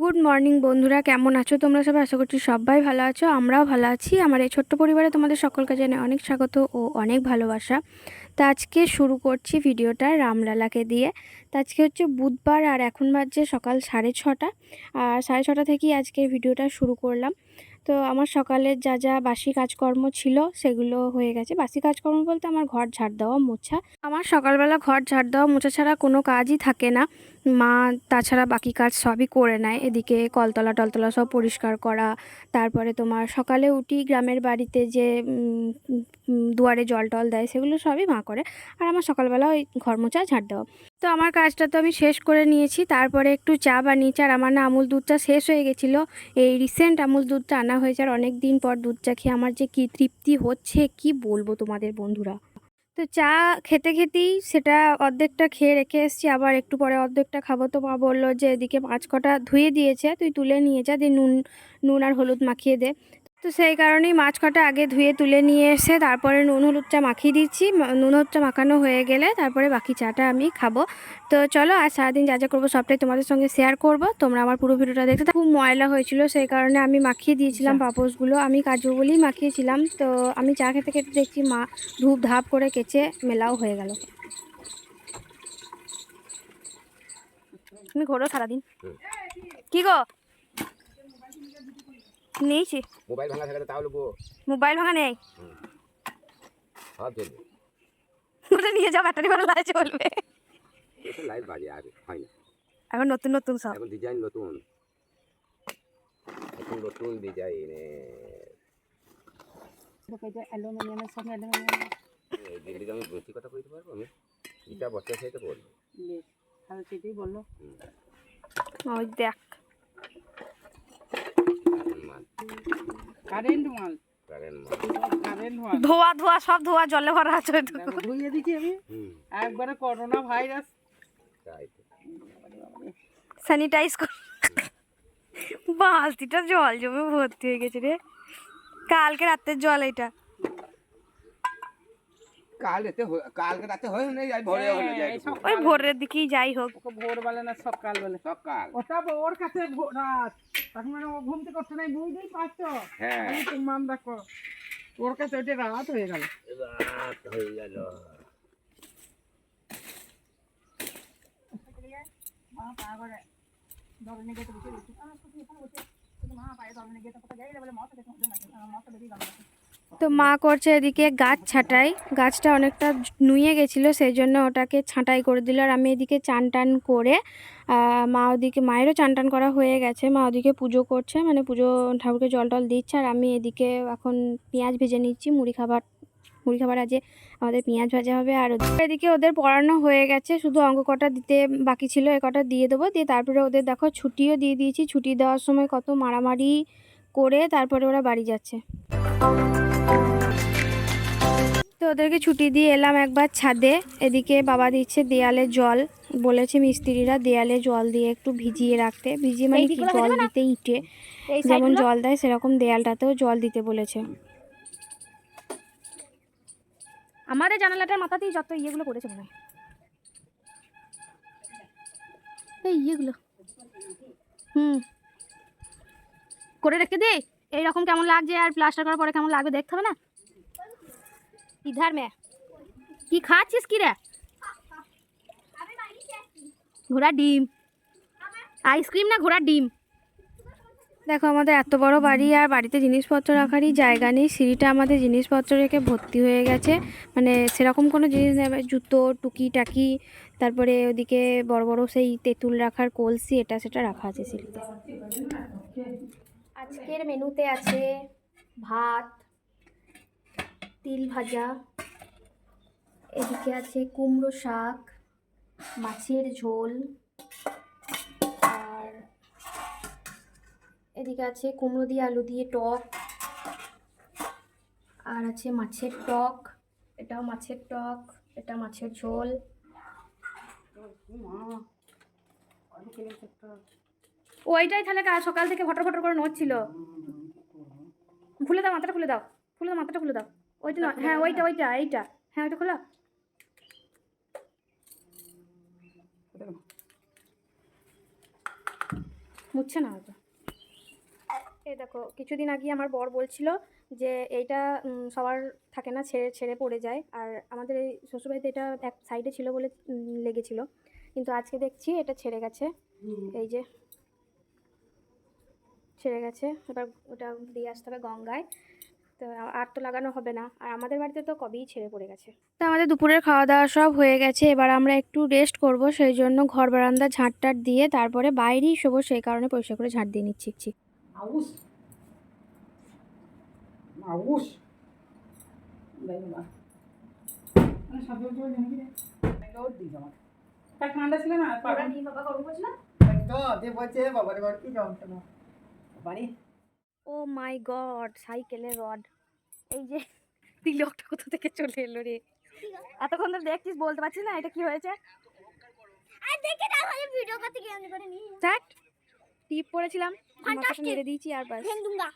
Good morning বন্ধুরা, কেমন আছো তোমরা সবাই? আশা করছি সবাই ভালো আছো, আমরাও ভালো আছি। আমার এই ছোট্ট পরিবারে তোমাদের সকলকে জানে অনেক স্বাগত ও অনেক ভালোবাসা। তা আজকে শুরু করছি ভিডিওটা রামলালাকে দিয়ে। তো আজকে হচ্ছে বুধবার আর এখন বাজছে সকাল সাড়ে ছটা। আর সাড়ে ছটা থেকেই আজকের ভিডিওটা শুরু করলাম। তো আমার সকালের যা যা বাসি কাজকর্ম ছিল সেগুলো হয়ে গেছে। বাসি কাজকর্ম বলতে আমার ঘর ঝাড় দেওয়া, মোছা। আমার সকালবেলা ঘর ঝাড় দেওয়া, মোছা ছাড়া কোনো কাজই থাকে না। মা তাছাড়া বাকি কাজ সবই করে নেয়। এদিকে কলতলা টলতলা সব পরিষ্কার করা, তারপরে তোমার সকালে উঠি গ্রামের বাড়িতে যে দুয়ারে জল টল দেয়, সেগুলো সবই মা করে। আর আমার সকালবেলা ওই ঘর মোছা ঝাড় দেওয়া। তো আমার কাজটা তো আমি শেষ করে নিয়েছি। তারপরে একটু চা বানিয়েছি আর আমার না আমুল দুধটা শেষ হয়ে গেছিল। এই রিসেন্ট আমুল দুধটা আনা হয়েছে আর অনেক দিন পর দুধ চা খেয়ে আমার যে কী তৃপ্তি হচ্ছে, কি বলব তোমাদের বন্ধুরা? তো চা খেতে খেতেই সেটা অর্ধেকটা খেয়ে রেখে এসেছি, আবার একটু পরে অর্ধেকটা খাব। তো মা বলল যে এদিকে পাঁচ কটা ধুয়ে দিয়েছে, তুই তুলে নিয়ে যা, দিয়ে নুন নুন আর হলুদ মাখিয়ে দে। তো সেই কারণেই মাছ কটা আগে ধুয়ে তুলে নিয়ে এসে তারপরে নুন হলুদটা মাখিয়ে দিচ্ছি। নুন হলুদটা মাখানো হয়ে গেলে তারপরে বাকি চাটা আমি খাব। তো চলো আর সারাদিন যা যা করব সবটাই তোমাদের সঙ্গে শেয়ার করব। তোমরা আমার পুরো ভিডিওটা দেখতে। খুব ময়লা হয়েছিল সেই কারণে আমি মাখিয়ে দিয়েছিলাম পাপোশগুলো। আমি কাজু বলেই মাখিয়েছিলাম। তো আমি চা খেতে খেতে দেখছি মা ধূপ ধাপ করে কেচে মেলাও হয়ে গেল। তুমি ঘোরো সারাদিন। কি গো? নিয়েছি। মোবাইল ভাঙা থাকলে তাহলে গো মোবাইল ভাঙা নেই। সব চলবে। ওটা নিয়ে যাও ব্যাটারি ভালো লাগে চলবে। লাইট বাজে আর হয় না। এখন নতুন নতুন সব। এখন ডিজাইন নতুন। এখন নতুন ডিজাইন অ্যালুমিনিয়ামের সঙ্গে অ্যালুমিনিয়াম। দিল্লিতে আমি বেশি কথা বলতে পারব আমি? এটা বছর সাথে বলব। তাহলে সেটাই বলল। ওই দেখ মাল কারেন্ট মাল ধোয়া ধোয়া সব ধোয়া জলে ভরা আছে ধুইয়ে দিচ্ছি আমি। একবারে করোনা ভাইরাস। স্যানিটাইজ কর। বালতিটা জল জমে ভর্তি হয়ে গেছে রে। কালকে রাতের জল এটা। কাল রাতে হয়ে- কালকে রাতে হয়ে নেই আজ ভোরে হয়ে যায় এই সব- ওই ভোরের দিকেই যাই হোক ওকে ভোর বেলা না সকাল বেলা সকাল ওটা ওর কাছে ভো- রাত তখন মানে ও ঘুম থেকে করতে নাই বুঝতেই পারছ হ্যাঁ আমি তো মান দেখো ওর কাছে ওইটা রাত হয়ে গেল রাত হয়ে গেল তো মা করছে এদিকে গাছ ছাঁটাই। গাছটা অনেকটা নুয়ে গেছিল সেই জন্য ওটাকে ছাঁটাই করে দিল। আর আমি এদিকে চান টান করে মা ওদিকে, মায়েরও চান টান করা হয়ে গেছে। মা ওদিকে পুজো করছে মানে পুজো, ঠাকুরকে জল টল দিচ্ছে। আর আমি এদিকে এখন পেঁয়াজ ভেজে নিচ্ছি, মুড়ি খাবার মুড়ি খাবার আজকে আমাদের পেঁয়াজ ভাজা হবে। আর এদিকে ওদের পড়ানো হয়ে গেছে, শুধু অঙ্ক কটা দিতে বাকি ছিল, এ কটা দিয়ে দেবো। দিয়ে তারপরে ওদের দেখো ছুটিও দিয়ে দিয়েছি। ছুটি দেওয়ার সময় কত মারামারি করে তারপরে ওরা বাড়ি যাচ্ছে। তো ওদেরকে ছুটি দিয়ে এলাম একবার ছাদে। এদিকে বাবা দিচ্ছে দেয়ালে জল। বলেছে মিস্ত্রিরা দেয়ালে জল দিয়ে একটু ভিজিয়ে রাখতে। ভিজিয়ে মানে কি? জল দিতে ইটে। যেমন জল দেয় সেরকম দেয়ালটাতেও জল দিতে বলেছে। আমাদের জানালাটার মাথাতেই যত ইয়েগুলো করেছে মনে হয়। এই ইয়েগুলো। হুম। করে রেখে দে। এইরকম কেমন লাগছে আর প্লাস্টার করার পরে কেমন লাগবে দেখতে হবে না? ইধার মে কি খাচ্ছিস কি রে ঘোড়া ডিম আইসক্রিম না ঘোড়ার ডিম দেখো আমাদের এত বড় বাড়ি আর বাড়িতে জিনিসপত্র রাখারই জায়গা নেই। সিঁড়িটা আমাদের জিনিসপত্র রেখে ভর্তি হয়ে গেছে। মানে সেরকম কোনো জিনিস নেই। জুতো টুকি টাকি তারপরে ওদিকে বড় বড় সেই তেঁতুল রাখার কলসি এটা সেটা রাখা আছে সিঁড়িতে। আজকের মেনুতে আছে ভাত তিল ভাজা। এদিকে আছে কুমড়ো শাক, মাছের ঝোল, আর এদিকে আছে কুমড়ো দিয়ে আলু দিয়ে টক, আর আছে মাছের টক, এটাও মাছের টক, এটা মাছের ঝোল। ওইটাই তাহলে কাল সকাল থেকে ফটো ফটো করে নড়ছিল। খুলে দাও, মাথাটা খুলে দাও খুলে দাও, মাথাটা খুলে দাও। ওইটা নয় হ্যাঁ ওইটা ওইটা এইটা। হ্যাঁ ওইটা খোলা। মুছছে না হয়তো। এই দেখো কিছুদিন আগে আমার বর বলছিল যে এইটা সবার থাকে না ছেড়ে ছেড়ে পড়ে যায়। আর আমাদের এই শ্বশুরবাড়িতে এটা এক সাইডে ছিল বলে লেগেছিল। কিন্তু আজকে দেখছি এটা ছেড়ে গেছে। এই যে ছেড়ে গেছে। এবার ওটা দিয়ে আসতে হবে গঙ্গায়। তো আর তো লাগানো হবে না। আর আমাদের বাড়িতে তো কবেই ছেড়ে পড়ে গেছে। তো আমাদের দুপুরের খাওয়া দাওয়া সব হয়ে গেছে। এবার আমরা একটু রেস্ট করব সেই জন্য ঘর বারান্দা ঝাঁট টাট দিয়ে তারপরে বাইরেই শোবো সেই কারণে পরিষ্কার করে ঝাঁট দিয়ে নিচ্ছি ঠান্ডা ছিল না বাবা গরম করছে না? তো যে বলছে বাবারে বাবা কি জমছে না বাড়ি। ও মাই গড সাইকেলের রড এই যে তিলকটা কোথা থেকে চলে এলো রে এতক্ষণ ধরে দেখছিস বলতে পারছিস না এটা কি হয়েছে আর দেখে না হলে ভিডিও করতে গিয়ে আমি করে নিই স্যাট টিপ পড়েছিলাম মাথাটা Fantastic. মেরে দিয়েছি আর বাস ফেং दूंगा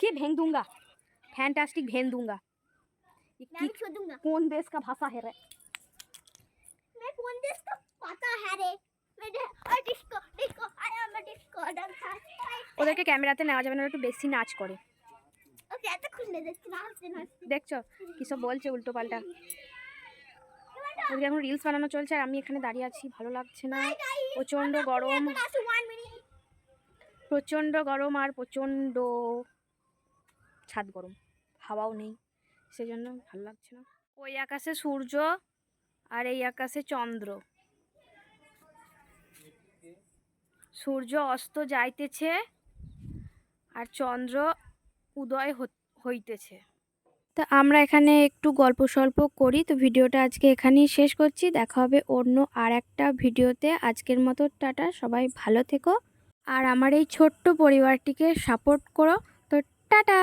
কি ভেং दूंगा फैंटास्टिक भेन दूंगा ये मैं की भी छोड़ दूंगा कौन देश का भाषा है रे मैं कौन देश का पता है रे मेरे और disco disco I am a disco dancer ওদেরকে ক্যামেরাতে নেওয়া যাবে না একটু বেশি নাচ করে। দেখছ কিসব বলছে উল্টো পাল্টা? ওদিকে এখন রিলস বানানো চলছে আর আমি এখানে দাঁড়িয়ে আছি ভালো লাগছে না। প্রচণ্ড গরম। 1 মিনিট প্রচণ্ড গরম আর প্রচণ্ড ছাদ গরম। হাওয়াও নেই সেজন্য ভালো লাগছে না। ওই আকাশে সূর্য আর এই আকাশে চন্দ্র। সূর্য অস্ত যাইতেছে। আর চন্দ্র উদয় হইতেছে। তো আমরা এখানে একটু গল্প সল্প করি। তো ভিডিওটা আজকে এখানেই শেষ করছি। দেখা হবে অন্য আর একটা ভিডিওতে। আজকের মতো টাটা, সবাই ভালো থেকো। আর আমার এই ছোট্ট পরিবারটিকে সাপোর্ট করো। তো টাটা!